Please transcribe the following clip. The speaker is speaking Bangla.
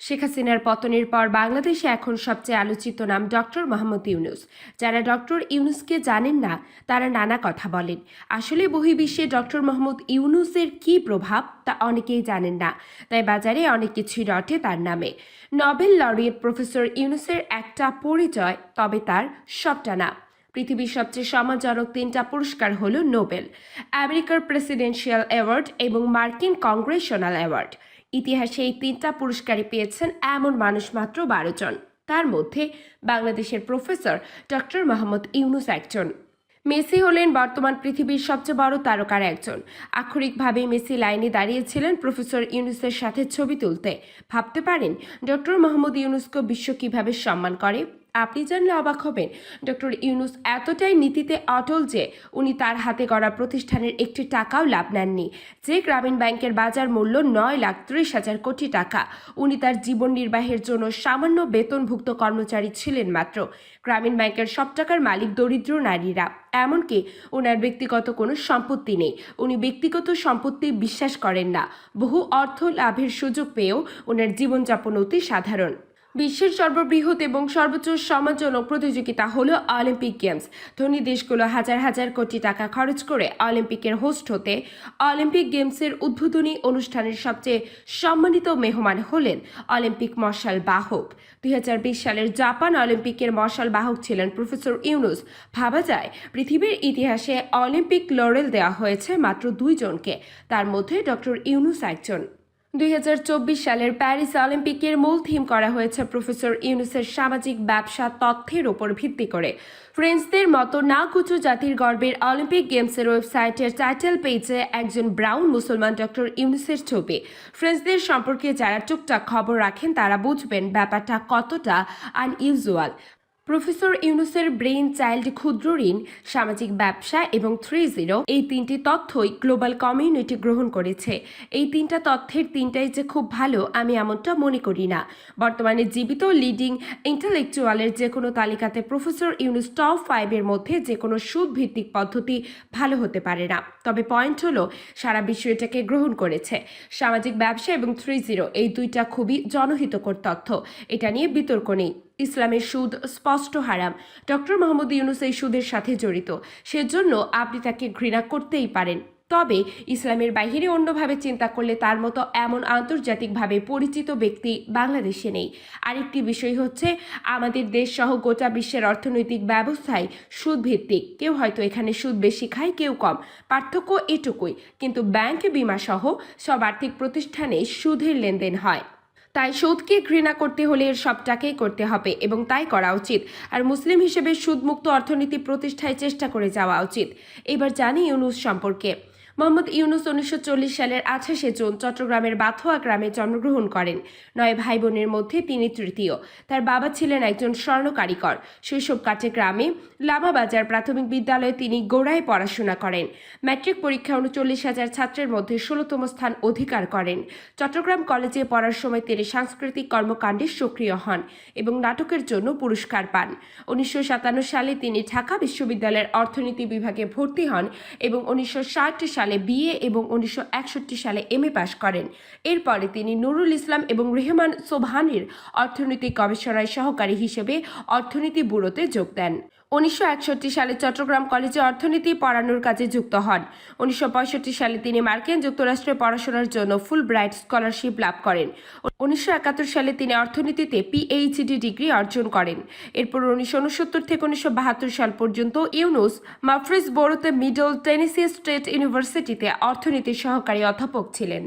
শেখ হাসিনার পতনের পর বাংলাদেশে এখন সবচেয়ে আলোচিত নাম ডক্টর মোহাম্মদ ইউনুস। যারা ডক্টর ইউনুসকে জানেন না, তারা নানা কথা বলেন। আসলে বহির্বিশ্বে ডক্টর মোহাম্মদ ইউনুসের কী প্রভাব, তা অনেকেই জানেন না। তাই বাজারে অনেক কিছুই রটে তার নামে। নোবেল লরিয়েট প্রফেসর ইউনুসের একটা পরিচয়, তবে তার সবটা না। পৃথিবীর সবচেয়ে সমাজজনক তিনটা পুরস্কার হল নোবেল। আমেরিকার প্রেসিডেন্সিয়াল অ্যাওয়ার্ড এবং মার্কিন কংগ্রেশনাল অ্যাওয়ার্ড। ইতিহাসে এই তিনটা পুরস্কারই পেয়েছেন এমন মানুষ মাত্র বারো জন। তার মধ্যে বাংলাদেশের প্রফেসর ডক্টর মোহাম্মদ ইউনুস একজন। মেসি হলেন বর্তমান পৃথিবীর সবচেয়ে বড় তারকার একজন। আক্ষরিকভাবে মেসি লাইনে দাঁড়িয়েছিলেন প্রফেসর ইউনুসের সাথে ছবি তুলতে। ভাবতে পারেন, ডক্টর মোহাম্মদ ইউনুসকে বিশ্ব কীভাবে সম্মান করে? আপনি জানলে অবাক হবেন। ডক্টর ইউনুস এতটাই নীতিতে অটল যে উনি তার হাতে গড়া প্রতিষ্ঠানের একটি টাকাও লাভ নেননি। যে গ্রামীণ ব্যাংকের বাজার মূল্য নয় লাখ ত্রিশ হাজার কোটি টাকা। উনি তার জীবন নির্বাহের জন্য সামান্য বেতনভুক্ত কর্মচারী ছিলেন মাত্র। গ্রামীণ ব্যাংকের সব টাকার মালিক দরিদ্র নারীরা। এমনকি ওনার ব্যক্তিগত কোনো সম্পত্তি নেই। উনি ব্যক্তিগত সম্পত্তি বিশ্বাস করেন না। বহু অর্থ লাভের সুযোগ পেয়েও ওনার জীবনযাপন অতি সাধারণ। বিশ্বের সর্ববৃহৎ এবং সর্বোচ্চ সমাজজনক প্রতিযোগিতা হলো অলিম্পিক গেমস। ধনী দেশগুলো হাজার হাজার কোটি টাকা খরচ করে অলিম্পিকের হোস্ট হতে অলিম্পিক গেমসের উদ্বোধনী অনুষ্ঠানের সবচেয়ে সম্মানিত মেহমান হলেন অলিম্পিক মশাল বাহক। দুই হাজার বিশ সালের জাপান অলিম্পিকের মশাল বাহক ছিলেন প্রফেসর ইউনুস। ভাবা যায়, পৃথিবীর ইতিহাসে অলিম্পিক লরেল দেওয়া হয়েছে মাত্র দুইজনকে তার মধ্যে ডক্টর ইউনুস একজন। দুই হাজার চব্বিশ সালের প্যারিস অলিম্পিকের মূল থিম করা হয়েছে প্রফেসর ইউনুসের সামাজিক ব্যবসা তথ্যের ওপর ভিত্তি করে। ফ্রেঞ্চদের মতো না কুচু জাতির গর্বের অলিম্পিক গেমসের ওয়েবসাইটের টাইটেল পেজে একজন ব্রাউন মুসলমান ডক্টর ইউনুসের ছবি। ফ্রেঞ্চদের সম্পর্কে যারা টুকটাক খবর রাখেন, তারা বুঝবেন ব্যাপারটা কতটা আনইউজুয়াল প্রফেসর ইউনুসের ব্রেইন চাইল্ড ক্ষুদ্র ঋণ, সামাজিক ব্যবসা এবং থ্রি জিরো এই তিনটি তথ্যই গ্লোবাল কমিউনিটি গ্রহণ করেছে। এই তিনটা তথ্যের তিনটাই যে খুব ভালো, আমি এমনটা মনে করি না। বর্তমানে জীবিত লিডিং ইন্টালেকচুয়ালের যে কোনো তালিকাতে প্রফেসর ইউনুস টপ ফাইভের মধ্যে যে কোনো সুদ ভিত্তিক পদ্ধতি ভালো হতে পারে না। তবে পয়েন্ট হলো, সারা বিশ্ব এটাকে গ্রহণ করেছে। সামাজিক ব্যবসা এবং থ্রি জিরো এই দুইটা খুবই জনহিতকর তথ্য। এটা নিয়ে বিতর্ক নেই। ইসলামের সুদ স্পষ্ট হারাম। ডক্টর মোহাম্মদ ইউনুস এই সুদের সাথে জড়িত। সেজন্য আপনি তাকে ঘৃণা করতেই পারেন। তবে ইসলামের বাহিরে অন্যভাবে চিন্তা করলে তার মতো এমন আন্তর্জাতিকভাবে পরিচিত ব্যক্তি বাংলাদেশে নেই। আরেকটি বিষয় হচ্ছে, আমাদের দেশ সহ গোটা বিশ্বের অর্থনৈতিক ব্যবস্থায় সুদ ভিত্তিক কেউ হয়তো এখানে সুদ বেশি খায়, কেউ কম। পার্থক্য এটুকুই। কিন্তু ব্যাংক বিমা সহ সব আর্থিক প্রতিষ্ঠানে সুদের লেনদেন হয়। তাই সুদকে ঘৃণা করতে হলে এর সবটাকেই করতে হবে এবং তাই করা উচিত। আর মুসলিম হিসেবে সুদমুক্ত অর্থনীতি প্রতিষ্ঠায় চেষ্টা করে যাওয়া উচিত। এবার জানি ইউনুস সম্পর্কে। মোহাম্মদ ইউনুস উনিশশো চল্লিশ সালের আঠাশে জুন চট্টগ্রামের বাথোয়া গ্রামে জন্মগ্রহণ করেন। নয় ভাই বোনের মধ্যে তিনি তৃতীয়। তার বাবা ছিলেন একজন স্বর্ণ কারিগর শৈশব কাটে গ্রামে। লামাবাজার প্রাথমিক বিদ্যালয়ে তিনি গোড়ায় পড়াশোনা করেন। ম্যাট্রিক পরীক্ষা উনচল্লিশ হাজার ছাত্রের মধ্যে ষোলোতম স্থান অধিকার করেন। চট্টগ্রাম কলেজে পড়ার সময় তিনি সাংস্কৃতিক কর্মকাণ্ডে সক্রিয় হন এবং নাটকের জন্য পুরস্কার পান। উনিশশো সাতান্ন সালে তিনি ঢাকা বিশ্ববিদ্যালয়ের অর্থনীতি বিভাগে ভর্তি হন এবং উনিশশো ষাট সালে বিএ এবং উনিশশো একষট্টি সালে এম এ পাশ করেন। এরপরে তিনি নুরুল ইসলাম এবং রেহমান সোবহানির অর্থনৈতিক গবেষণায় সহকারী হিসেবে অর্থনীতি ব্যুরোতে যোগ দেন। উনিশশো একষট্টি সালে চট্টগ্রাম কলেজে অর্থনীতি পড়ানোর কাজে যুক্ত হন। উনিশশো পঁয়ষট্টি সালে তিনি মার্কিন যুক্তরাষ্ট্রে পড়াশোনার জন্য ফুল ব্রাইট স্কলারশিপ লাভ করেন। উনিশশো একাত্তর সালে তিনি অর্থনীতিতে পিএইচডি ডিগ্রি অর্জন করেন। এরপর উনিশশো উনসত্তর থেকে উনিশশো বাহাত্তর সাল পর্যন্ত ইউনুস মাফ্রিস বোরোতে মিডল টেনেসি স্টেট ইউনিভার্সিটিতে অর্থনীতির সহকারী অধ্যাপক ছিলেন।